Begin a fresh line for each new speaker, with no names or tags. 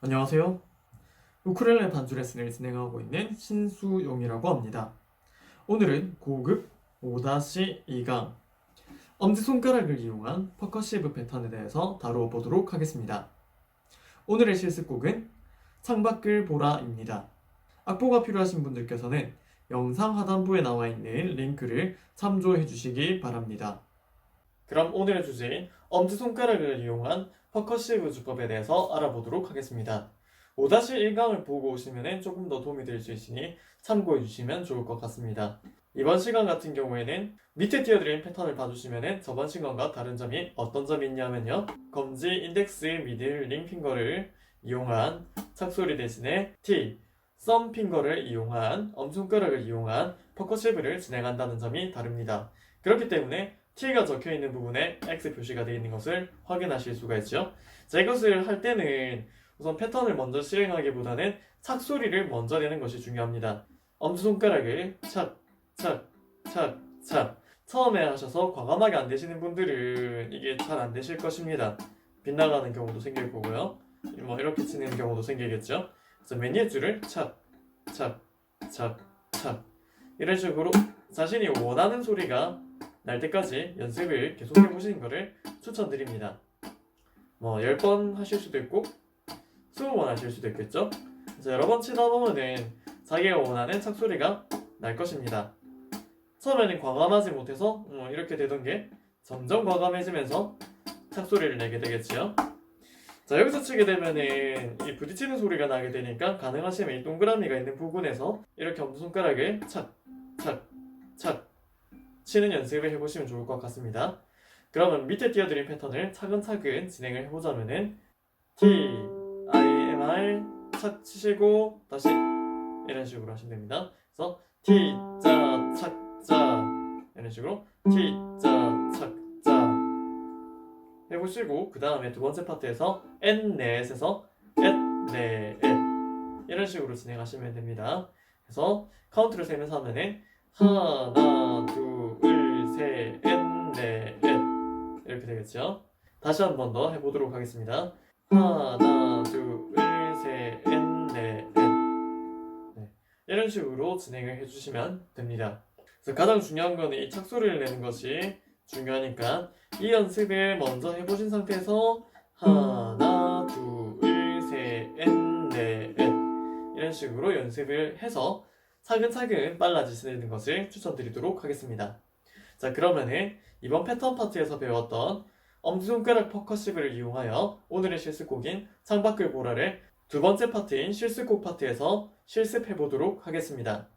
안녕하세요. 우쿨렐레 반주 레슨을 진행하고 있는 신수용이라고 합니다. 오늘은 고급 5-2강 엄지손가락을 이용한 퍼커시브 패턴에 대해서 다루어 보도록 하겠습니다. 오늘의 실습곡은 창밖을 보라입니다. 악보가 필요하신 분들께서는 영상 하단부에 나와 있는 링크를 참조해 주시기 바랍니다. 그럼 오늘의 주제인 엄지손가락을 이용한 퍼커시브 주법에 대해서 알아보도록 하겠습니다. 5-1강을 보고 오시면 조금 더 도움이 될 수 있으니 참고해 주시면 좋을 것 같습니다. 이번 시간 같은 경우에는 밑에 띄워드린 패턴을 봐주시면 저번 시간과 다른 점이 어떤 점이 있냐면요. 검지, 인덱스, 미들, 링 핑거를 이용한 착소리 대신에 T, 썸 핑거를 이용한 엄손가락을 이용한 퍼커시브를 진행한다는 점이 다릅니다. 그렇기 때문에 T가 적혀 있는 부분에 X 표시가 되어 있는 것을 확인하실 수가 있죠. 자, 이것을 할 때는 우선 패턴을 먼저 실행하기보다는 착 소리를 먼저 내는 것이 중요합니다. 엄지손가락을 착, 착, 착, 착. 처음에 하셔서 과감하게 안 되시는 분들은 이게 잘 안 되실 것입니다. 빗나가는 경우도 생길 거고요. 뭐 이렇게 치는 경우도 생기겠죠. 그래서 맨 위에 줄을 착, 착, 착, 착. 이런 식으로 자신이 원하는 소리가 날 때까지 연습을 계속해 보시는 것을 추천드립니다. 뭐 10번 하실 수도 있고 20번 하실 수도 있겠죠. 그래서 여러 번 치다 보면은 자기가 원하는 착소리가 날 것입니다. 처음에는 과감하지 못해서 어, 이렇게 되던 게 점점 과감해지면서 착소리를 내게 되겠지요. 자 여기서 치게 되면은 이 부딪히는 소리가 나게 되니까 가능하시면 이 동그라미가 있는 부분에서 이렇게 엄지손가락을 착, 착, 착 치는 연습을 해보시면 좋을 것 같습니다. 그러면 밑에 띄워드린 패턴을 차근차근 진행을 해보자면은 T, I, M, R 착 치시고 다시 이런 식으로 하시면 됩니다. 그래서 T, 자, 착, 자 이런 식으로 T, 자, 착, 자 해보시고 그 다음에 두 번째 파트에서 N, 넷에서 앳, 네, 앳 이런 식으로 진행하시면 됩니다. 그래서 카운트를 세면서 하면은 하나, 둘, 셋, 넷, 넷 이렇게 되겠죠. 다시 한 번 더 해보도록 하겠습니다. 하나, 둘, 셋, 넷, 넷 네. 이런 식으로 진행을 해주시면 됩니다. 그래서 가장 중요한 거는 이 착소리를 내는 것이 중요하니까 이 연습을 먼저 해보신 상태에서 하나, 둘, 셋, 넷, 넷 이런 식으로 연습을 해서 차근차근 빨라지시는 것을 추천드리도록 하겠습니다. 자, 그러면은 이번 패턴 파트에서 배웠던 엄지손가락 퍼커시브를 이용하여 오늘의 실습곡인 창밖을 보라를 두 번째 파트인 실습곡 파트에서 실습해 보도록 하겠습니다.